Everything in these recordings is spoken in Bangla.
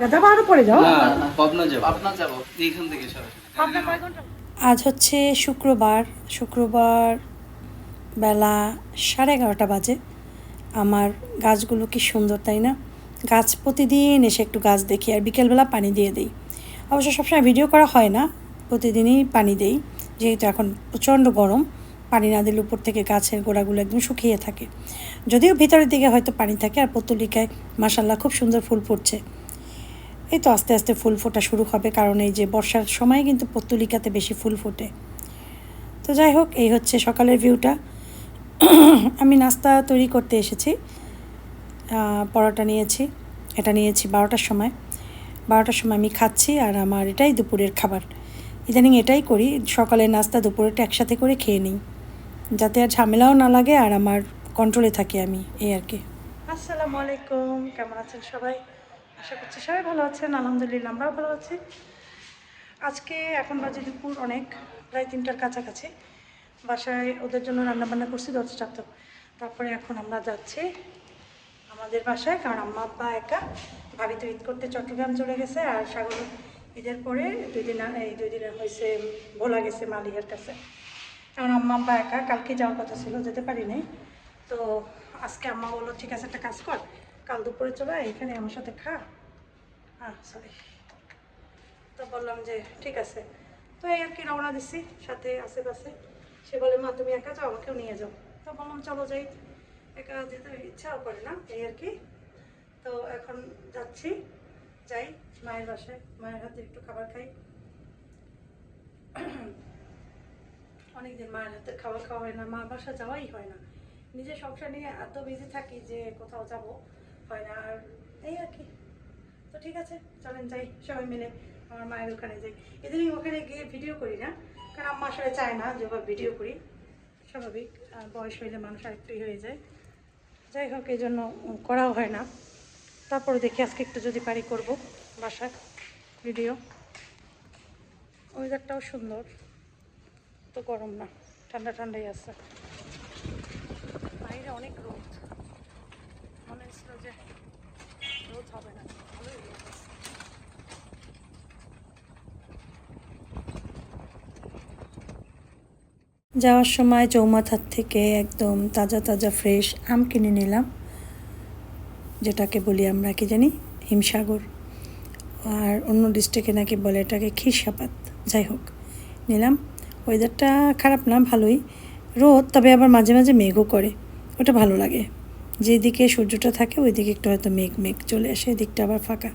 গাদা আরও পরে যাও। পাবনা যাব। পাবনা যাব এইখান থেকে আজ হচ্ছে শুক্রবার। শুক্রবার বেলা সাড়ে এগারোটা বাজে। আমার গাছগুলো কি সুন্দর তাই না? গাছ প্রতিদিন এসে একটু গাছ দেখি আর বিকেলবেলা পানি দিয়ে দিই। অবশ্য সবসময় ভিডিও করা হয় না প্রতিদিনই পানি দেই। যেহেতু এখন প্রচণ্ড গরম পানি না দিলে উপর থেকে গাছের গোড়াগুলো একদম শুকিয়ে থাকে। যদিও ভিতরের দিকে হয়তো পানি থাকে আর পতুলিকায় মাসাল্লাহ খুব সুন্দর ফুল ফুটছে। এই তো আস্তে আস্তে ফুল ফোটা শুরু হবে, কারণ এই যে বর্ষার সময় কিন্তু পত্তুলিকাতে বেশি ফুল ফোটে। তো যাই হোক, এই হচ্ছে সকালের ভিউটা। আমি নাস্তা তৈরি করতে এসেছি। পরোটা নিয়েছি, এটা নিয়েছি বারোটার সময়। বারোটার সময় আমি খাচ্ছি আর আমার এটাই দুপুরের খাবার। ইদানিং এটাই করি সকালের নাস্তা দুপুরেরটা একসাথে করে খেয়ে নিই। যাতে আর ঝামেলাও না লাগে আর আমার কন্ট্রোলে থাকি আমি, এই আর কি। আসসালামু আলাইকুম, কেমন আছেন সবাই? আশা করছি সবাই ভালো আছেন, আলহামদুলিল্লাহ আমরাও ভালো আছি। আজকে এখন বাজে দুপুর অনেক, প্রায় তিনটার কাছাকাছি। বাসায় ওদের জন্য রান্না বান্না করছি দশটা তো তারপরে এখন আমরা যাচ্ছি আমাদের বাসায়, কারণ আম্মা, আব্বা একা। ভাবি তো ঈদ করতে চট্টগ্রাম চলে গেছে, আর সাগর ঈদের পরে দুই দিন, এই দুই দিনে হয়েছে, ভোলা গেছে মালিয়ার কাছে। কারণ আম্মা, আব্বা একা, কালকে যাওয়ার কথা ছিল, যেতে পারি নাই তো আজকে আম্মা বলল, ঠিক আছে, একটা কাজ কর। কাল দুপুরে চলে এখানে আমার সাথে খা। হ্যাঁ সরি তো বললাম যে, ঠিক আছে। তো এই আর কি রওনা দিচ্ছি সাথে আশেপাশে সে বলে, মা, তুমি একা যাও, আমাকেও নিয়ে যাও। তো বললাম, চলো যাই। একা যেতে ইচ্ছাও করে না, এই আর কি। তো এখন যাচ্ছি, যাই মায়ের বাসায়। মায়ের হাতে একটু খাবার খাই। অনেকদিন মায়ের হাতের খাবার খাওয়া হয় না, মা বাসা যাওয়াই হয় না। নিজের সংসার নিয়ে এত বিজি থাকি যে কোথাও যাব। হয় না আর এই আর কি। তো ঠিক আছে, চলেন যাই সবাই মিলে আমার মায়ের ওখানে যাই। এদিনই ওখানে গিয়ে ভিডিও করি না, কারণ আম্মা আসলে চায় না যে ভিডিও করি। স্বাভাবিক বয়স হইলে মানুষ আরেকটুই হয়ে যায়। যাই হোক, এই জন্য করাও হয় না। তারপরে দেখি আজকে একটু যদি পারি করব বাসায় ভিডিও ওয়েদারটাও সুন্দর, তো গরম না, ঠান্ডা ঠান্ডাই আছে। বাইরে অনেক রোদ। মনে যাওয়ার সময় চৌমাথার থেকে একদম তাজা তাজা ফ্রেশ আম কিনে নিলাম, যেটাকে বলি আমরা কি জানি, হিমসাগর। আর অন্য ডিস্ট্রিক্টে নাকি বলে এটাকে খিরসাপাত যাই হোক, নিলাম। ওয়েদারটা খারাপ না, ভালোই। রোদ, তবে আবার মাঝে মাঝে মেঘও করে। ওটা ভালো লাগে। যেদিকে সূর্যটা থাকে ওই দিকে একটু হয়তো মেঘ মেঘ চলে আসে, এদিকটা আবার ফাঁকা।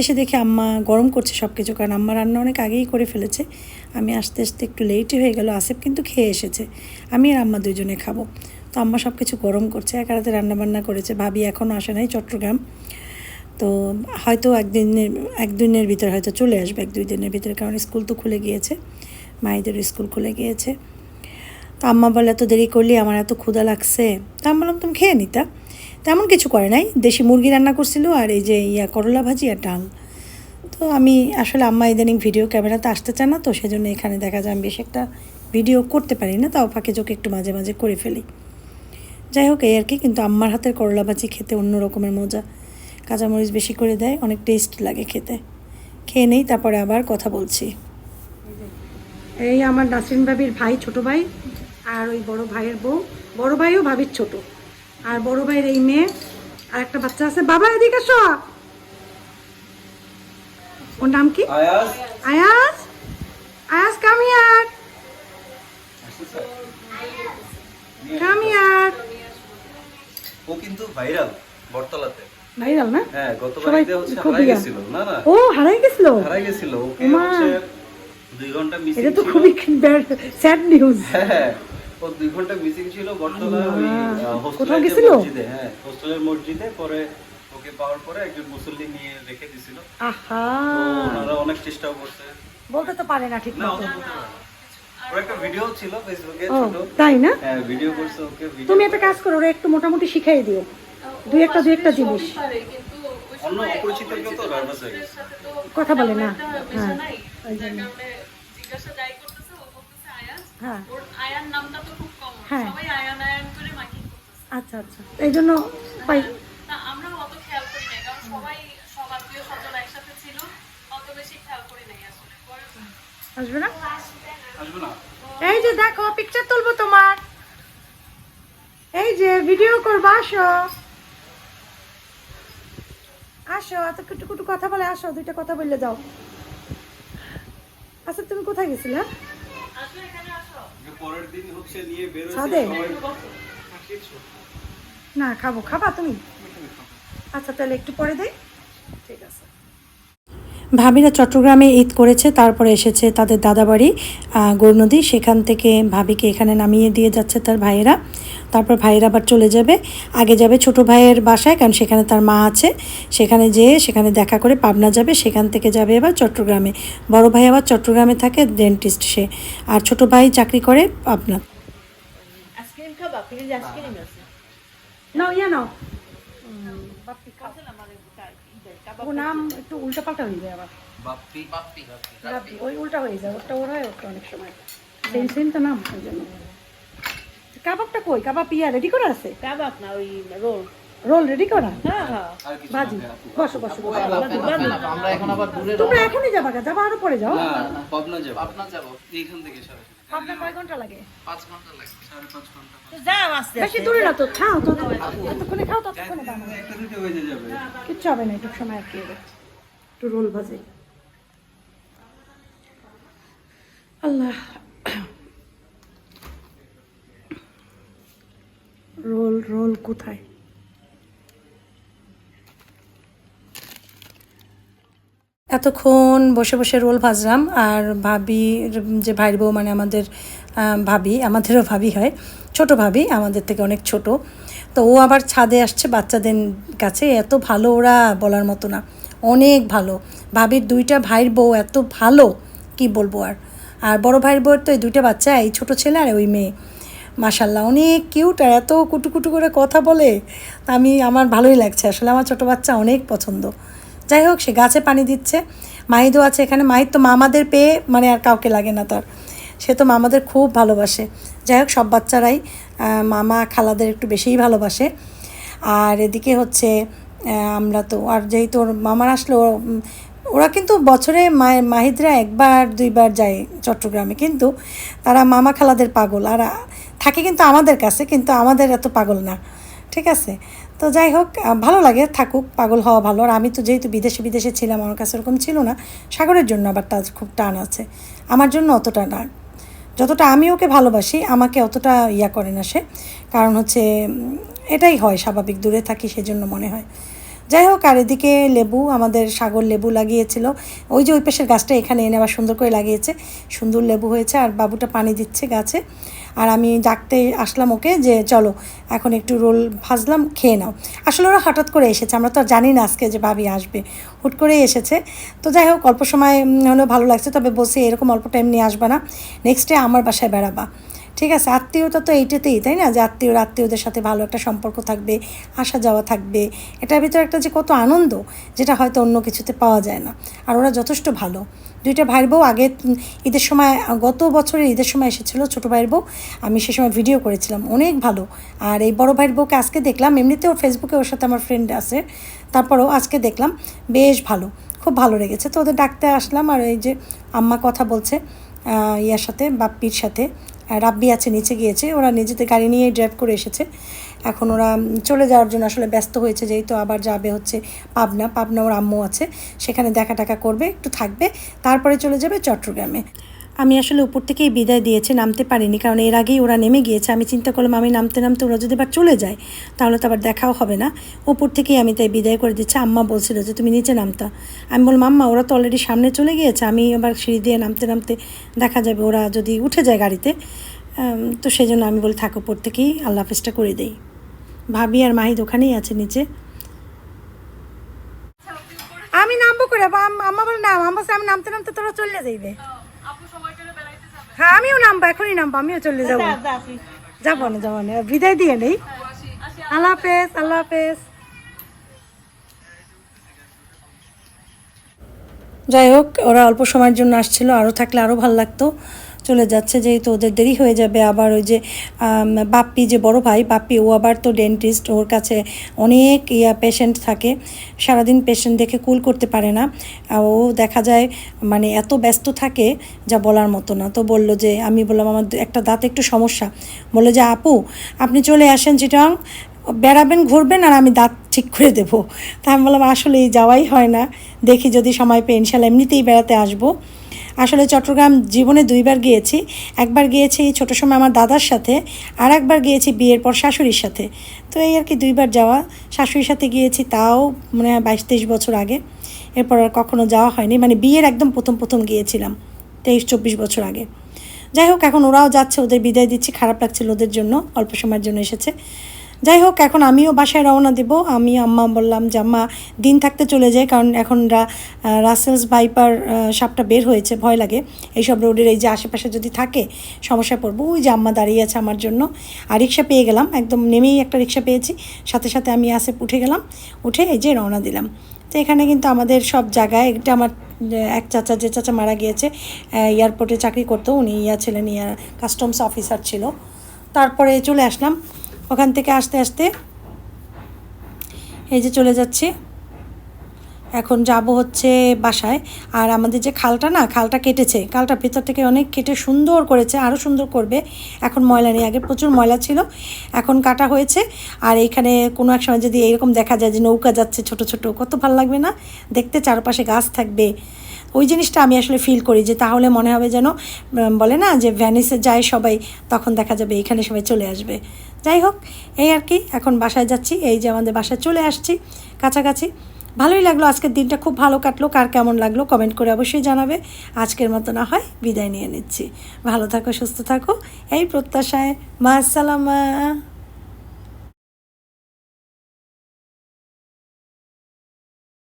এসে দেখে আম্মা গরম করছে সব কিছু কারণ আম্মা রান্না অনেক আগেই করে ফেলেছে। আমি আস্তে আস্তে একটু লেটই হয়ে গেল, আসিফ কিন্তু খেয়ে এসেছে। আমি আর আম্মা দুজনে খাব। তো আম্মা সব কিছু গরম করছে, এক রাতে রান্নাবান্না করেছে, ভাবি এখনও আসে নাই চট্টগ্রাম। তো হয়তো একদিনের একদিনের ভিতরে হয়তো চলে আসবে, এক দুই দিনের ভিতরে, কারণ স্কুল তো খুলে গিয়েছে, মায়েদের স্কুল খুলে গিয়েছে। আম্মা বলে, এত দেরি করলি, আমার এত ক্ষুধা লাগছে। তা আমি বললাম, তুমি খেয়ে নিতা। তেমন কিছু করে নাই। দেশি মুরগি রান্না করছিল আর এই যে ইয়া করলা ভাজি আর ডাল। তো আমি, আসলে আম্মা ইদানিং ভিডিও ক্যামেরাতে আসতে চান না, তো সেজন্য এখানে দেখা যায় আমি বেশ একটা ভিডিও করতে পারি না, তাও ফাঁকে চোখে একটু মাঝে মাঝে করে ফেলি। যাই হোক, এই আর কি, কিন্তু আম্মার হাতের করলা ভাজি খেতে অন্য রকমের মজা। কাঁচামরিচ বেশি করে দেয়, অনেক টেস্ট লাগে খেতে। খেয়ে নেই, তারপরে আবার কথা বলছি। এই আমার নাসরিন ভাবির ভাই, ছোট ভাই আর ওই বড় ভাইয়ের বউ। বড় ভাইও ভাবির ছোট। আর বড় ভাইয়ের এই মেয়ে আর একটা বাচ্চা আছে। বাবা এদিকে এসো। ওর নাম কি? আয়াস আয়াস আয়াস কাম ইয়ার ও কিন্তু ভাইরাল বটতলাতে। ভাইরাল না? হ্যাঁ গতবার হচ্ছে হারাই গেছিল। না না। ও হারাই গেছিল? হারাই গেছিল। ওকে হচ্ছে ঘণ্টা মিসিং এটা তো খুবই স্যাড নিউজ হ্যাঁ। ও দুই ঘণ্টা মিসিং ছিল বটতলা ওই। কোথাও গেছিল? মসজিদে হ্যাঁ হোস্টেলের মসজিদে পরে ওকে পাওয়ার পরে একজন মুসল্লি নিয়ে রেখে দিছিল। আহা। ওনারা অনেক চেষ্টাও করছে। বলতে তো পারে না ঠিক মতো। তো বলতে পারে। ওর একটা ভিডিও ছিল ফেসবুকে ও ছোট। তাই না? হ্যাঁ ভিডিও করছে ওকে ভিডিও তুমি একটা কাজ করো ওরা একটু মোটামুটি শিখাই দিও। দুই একটা দুই একটা জিনিস। কথা বলে না। হ্যাঁ। হ্যাঁ। ওর আয়ান নামটা তো খুব কম। হ্যাঁ। সবাই আয়ান আয়ান করে মাইকিং আচ্ছা আচ্ছা। এই জন্য পাই তা আমরা অত খেয়াল করি না কারণ সবাই সব আত্মীয় স্বজন বেশি খেয়াল করি নাই আসলে। আসবে না? আসবে না। এই যে দেখো পিকচার তুলবো তোমার। এই যে ভিডিও করব আসো। আসো এত কুটু কুটু কথা বলে আসো দুইটা কথা বললে যাও। আচ্ছা তুমি কোথায় গেছিলে? আসলে এখানে আসো পরের দিন হচ্ছে নিয়ে বেরোচ্ছে ছাদে? না খাব। খাবা তুমি? আচ্ছা তাহলে একটু পরে দেই। ঠিক আছে। ভাবিরা চট্টগ্রামে ঈদ করেছে, তারপরে এসেছে তাদের দাদাবাড়ি গৌরনদী সেখান থেকে ভাবিকে এখানে নামিয়ে দিয়ে যাচ্ছে তার ভাইয়েরা। তারপর ভাইয়েরা আবার চলে যাবে। আগে যাবে ছোট ভাইয়ের বাসায়, কারণ সেখানে তার মা আছে। সেখানে যেয়ে সেখানে দেখা করে পাবনা যাবে। সেখান থেকে যাবে এবার চট্টগ্রামে। বড় ভাই আবার চট্টগ্রামে থাকে ডেন্টিস্ট সে। আর ছোট ভাই চাকরি করে পাবনা। আইসক্রিম খাবা? নাও, ইয়া নাও। ও নাম একটু উল্টা পাল্টা হয়ে যায় আবার। বাপ্পি। ওই উল্টা হয়ে যায় ওটা ওরা ওটা অনেক সময়। সেম সেম তো নাম ওই জন্য। কাবাবটা কই? কাবাব ইয়া রেডি করা আছে? কাবাব না ওই রোল। রোল রেডি করা? হ্যাঁ হ্যাঁ। আর কিছু ভাজি বসো বসো বসো। এখন আবার দূরে তোমরা এখনই যাবা যাবা আরও পরে যাও। না পাবনা যাব। এইখান থেকে সরাসরি। আপনার কয় ঘণ্টা লাগে? পাঁচ ঘণ্টা লাগবে সাড়ে পাঁচ ঘণ্টা যাও আসতে বেশি দূরে না তো খাও তো। এতক্ষণে খাও ততক্ষণে বানাবো একটা দুটো বেজে যাবে। কিচ্ছু হবে না একটু সময় আর কি হবে। একটু রোল ভাজি আল্লাহ। রোল রোল কোথায়? এতক্ষণ বসে বসে রোল ভাজলাম আর ভাবি যে ভাইয়ের বউ মানে আমাদের ভাবি, আমাদেরও ভাবি হয়, ছোট ভাবি, আমাদের থেকে অনেক ছোট। তো ও আবার ছাদে আসছে বাচ্চাদের কাছে, এত ভালো ওরা বলার মতো না, অনেক ভালো। ভাবির দুইটা ভাইয়ের বউ এত ভালো, কি বলব আর? আর বড় ভাইয়ের বউয়ের তো এই দুইটা বাচ্চা, এই ছোট ছেলে আর ওই মেয়ে। মাশাল্লাহ, অনেক কিউট আর এত কুটু কুটু করে কথা বলে আমি, আমার ভালোই লাগছে। আসলে আমার ছোট বাচ্চা অনেক পছন্দ। যাই হোক, সে গাছে পানি দিচ্ছে। মাহিদও আছে এখানে। মাহিদ তো মামাদের পেয়ে মানে আর কাউকে লাগে না তার। সে তো মামাদের খুব ভালোবাসে। যাই হোক, সব বাচ্চারাই মামা, খালাদের একটু বেশিই ভালোবাসে। আর এদিকে হচ্ছে আমরা তো, আর যেহেতু ওর মামার আসলে, ওরা কিন্তু বছরে মাহিদরা একবার, দুইবার যায় চট্টগ্রামে। কিন্তু তারা মামা, খালাদের পাগল। আর, থাকে কিন্তু আমাদের কাছে, কিন্তু আমাদের এত পাগল না। ঠিক আছে? তো যাই হোক ভালো লাগে, থাকুক, পাগল হওয়া ভালো। আর আমি তো যেহেতু বিদেশে বিদেশে ছিলাম, আমার কাছে ওরকম ছিল না, সাগরের জন্য আবার তার খুব টান আছে। আমার জন্য অতটা টান যতটা আমি ওকে ভালোবাসি, আমাকে অতটা ইয়া করে না সে। কারণ হচ্ছে এটাই হয়, স্বাভাবিক, দূরে থাকি সেজন্য মনে হয়। যাই হোক আর এদিকে লেবু, আমাদের সাগর লেবু লাগিয়েছিল। ওই যে ওই পাশের গাছটা এখানে এনে আবার সুন্দর করে লাগিয়েছে। সুন্দর লেবু হয়েছে, আর বাবুটা পানি দিচ্ছে গাছে। আর আমি ডাকতে আসলাম ওকে যে, চলো, এখন একটু রোল ভাজলাম, খেয়ে নাও। আসলে ওরা হঠাৎ করে এসেছে, আমরা তো জানি না আজকে যে ভাবি আসবে। হুট করেই এসেছে। তো যাই হোক, অল্প সময় হলেও ভালো লাগছে, তবে বসে এরকম অল্প টাইম নিয়ে আসবা না। নেক্সট ডে আমার বাসায় বেড়াবা। ঠিক আছে, আত্মীয়তা তো এইটাতেই, তাই না? যে আত্মীয়রা আত্মীয়দের সাথে ভালো একটা সম্পর্ক থাকবে, আসা যাওয়া থাকবে। এটার ভিতরে একটা যে কত আনন্দ, যেটা হয়তো অন্য কিছুতে পাওয়া যায় না। আর ওরা যথেষ্ট ভালো। দুইটা ভাইয়ের বউ আগে ঈদের সময়, গত বছরের ঈদের সময় এসেছিল ছোটো ভাইয়ের বউ। আমি সে সময় ভিডিও করেছিলাম, অনেক ভালো। আর এই বড় ভাইয়ের বউকে আজকে দেখলাম, এমনিতেও ফেসবুকে ওর সাথে আমার ফ্রেন্ড আছে। তারপরেও আজকে দেখলাম, বেশ ভালো, খুব ভালো লেগেছে। তো ওদের ডাকতে আসলাম আর এই যে আম্মা কথা বলছে ইয়ার সাথে, বাপ্পির সাথে। রাব্বি আছে, নিচে গিয়েছে। ওরা নিজেদের গাড়ি নিয়েই ড্রাইভ করে এসেছে। এখন ওরা চলে যাওয়ার জন্য আসলে ব্যস্ত হয়েছে, যেহেতু আবার যাবে হচ্ছে পাবনা। পাবনা ওর আম্মু আছে, সেখানে দেখা টাকা করবে, একটু থাকবে। তারপরে চলে যাবে চট্টগ্রামে। আমি আসলে উপর থেকেই বিদায় দিয়েছে, নামতে পারিনি। কারণ এর আগেই ওরা নেমে গিয়েছে। আমি চিন্তা করলাম, আমি নামতে নামতে ওরা যদি আবার চলে যায়, তাহলে তো আবার দেখাও হবে না। উপর থেকেই আমি তাই বিদায় করে দিচ্ছি। আম্মা বলছিল যে, তুমি নিচে নামতা। আমি বললাম, আম্মা, ওরা তো অলরেডি সামনে চলে গিয়েছে। আমি আবার সিঁড়ি দিয়ে নামতে নামতে দেখা যাবে ওরা যদি উঠে যায় গাড়িতে। তো সেই জন্য আমি বলি, থাক, উপর থেকেই আল্লাহ হাফেজটা করে দেই। ভাবি আর মাহিদ ওখানেই আছে নিচে। আমি নামবো করে আম্মা বলে নাম আম্মা আমি নামতে নামতে তোরা চলে যাইবে আপু সময় করে বেড়াইতে যাবে হ্যাঁ আমিও নামবো এখনই নামবো আমিও চলে যাব। যাব না যাব না বিদায় দিয়ে নেই। আল্লাহ হাফেজ আল্লাহ হাফেজ। যাই হোক ওরা অল্প সময়ের জন্য আসছিল আরও থাকলে আরও ভালো লাগতো। চলে যাচ্ছে যেহেতু ওদের দেরি হয়ে যাবে। আবার ওই যে বাপ্পি যে বড় ভাই, বাপ্পি ও আবার তো ডেন্টিস্ট ওর কাছে অনেক ইয়া পেশেন্ট থাকে। সারাদিন পেশেন্ট দেখে কুল করতে পারে না। ও দেখা যায় মানে এত ব্যস্ত থাকে যা বলার মতো না। তো বলল যে, আমি বললাম, আমার একটা দাঁত একটু সমস্যা। বলল যে, আপু, আপনি চলে আসেন চিটাং, বেড়াবেন, ঘুরবেন, আর আমি দাঁত ঠিক করে দেবো। তা আমি বললাম আসলে যাওয়াই হয় না। দেখি যদি সময় পেয়ে, ইনশাল্লাহ এমনিতেই বেড়াতে আসব। আসলে চট্টগ্রাম জীবনে দুইবার গিয়েছি। একবার গিয়েছি ছোট সময় আমার দাদার সাথে, আর একবার গিয়েছি বিয়ের পর শাশুড়ির সাথে। তো এই আর কি দুইবার যাওয়া। শাশুড়ির সাথে গিয়েছি তাও মানে বাইশ তেইশ বছর আগে। এরপর আর কখনো যাওয়া হয়নি। মানে বিয়ের একদম প্রথম প্রথম গিয়েছিলাম তেইশ চব্বিশ বছর আগে। যাই হোক, এখন ওরাও যাচ্ছে, ওদের বিদায় দিচ্ছি। খারাপ লাগছিল ওদের জন্য, অল্প সময়ের জন্য এসেছে। যাই হোক এখন আমিও বাসায় রওনা দেব। আমি, আম্মা বললাম যে, আম্মা, দিন থাকতে চলে যায়, কারণ এখন রাসেলস বাইপার সাপটা বের হয়েছে, ভয় লাগে। এইসব রোডের এই যে আশেপাশে যদি থাকে, সমস্যায় পড়ব। ওই যে আম্মা দাঁড়িয়ে আছে আমার জন্য। আর রিক্সা পেয়ে গেলাম, একদম নেমেই একটা রিক্সা পেয়েছি। সাথে সাথে আমি আসে উঠে গেলাম, উঠে এই যে রওনা দিলাম। তো এখানে কিন্তু আমাদের সব জায়গায়, এটা আমার এক চাচা, যে চাচা মারা গিয়েছে এয়ারপোর্টে চাকরি করতো। উনি ইয়া ছিলেন ইয়ার কাস্টমস অফিসার ছিল। তারপরে চলে আসলাম। ওখান থেকে আসতে আসতে এই যে চলে যাচ্ছি। এখন যাব হচ্ছে বাসায়। আর আমাদের যে খালটা না, খালটা কেটেছে। খালটা ভিতর থেকে অনেক কেটে সুন্দর করেছে আরও সুন্দর করবে। এখন ময়লা নেই, আগে প্রচুর ময়লা ছিল, এখন কাটা হয়েছে। আর এইখানে কোনো এক সময় যদি এরকম দেখা যায় যে নৌকা যাচ্ছে ছোট ছোট, কত ভালো লাগবে না? দেখতে চারপাশে গাছ থাকবে। ওই জিনিসটা আমি আসলে ফিল করি যে তাহলে মনে হবে যেন বলে না যে ভ্যানিসে যায় সবাই, তখন দেখা যাবে এখানে সবাই চলে আসবে। যাই হোক, এই আর কি, এখন বাসায় যাচ্ছি, এই যে আমাদের বাসায় চলে আসছি, কাছাকাছি। ভালোই লাগল, আজকের দিনটা খুব ভালো কাটলো, কার কেমন লাগল কমেন্ট করে অবশ্যই জানাবে। আজকের মতো না হয়, বিদায় নিয়ে নিচ্ছি। ভালো থাকো, সুস্থ থাকো, এই প্রত্যাশায় মা আসসালামা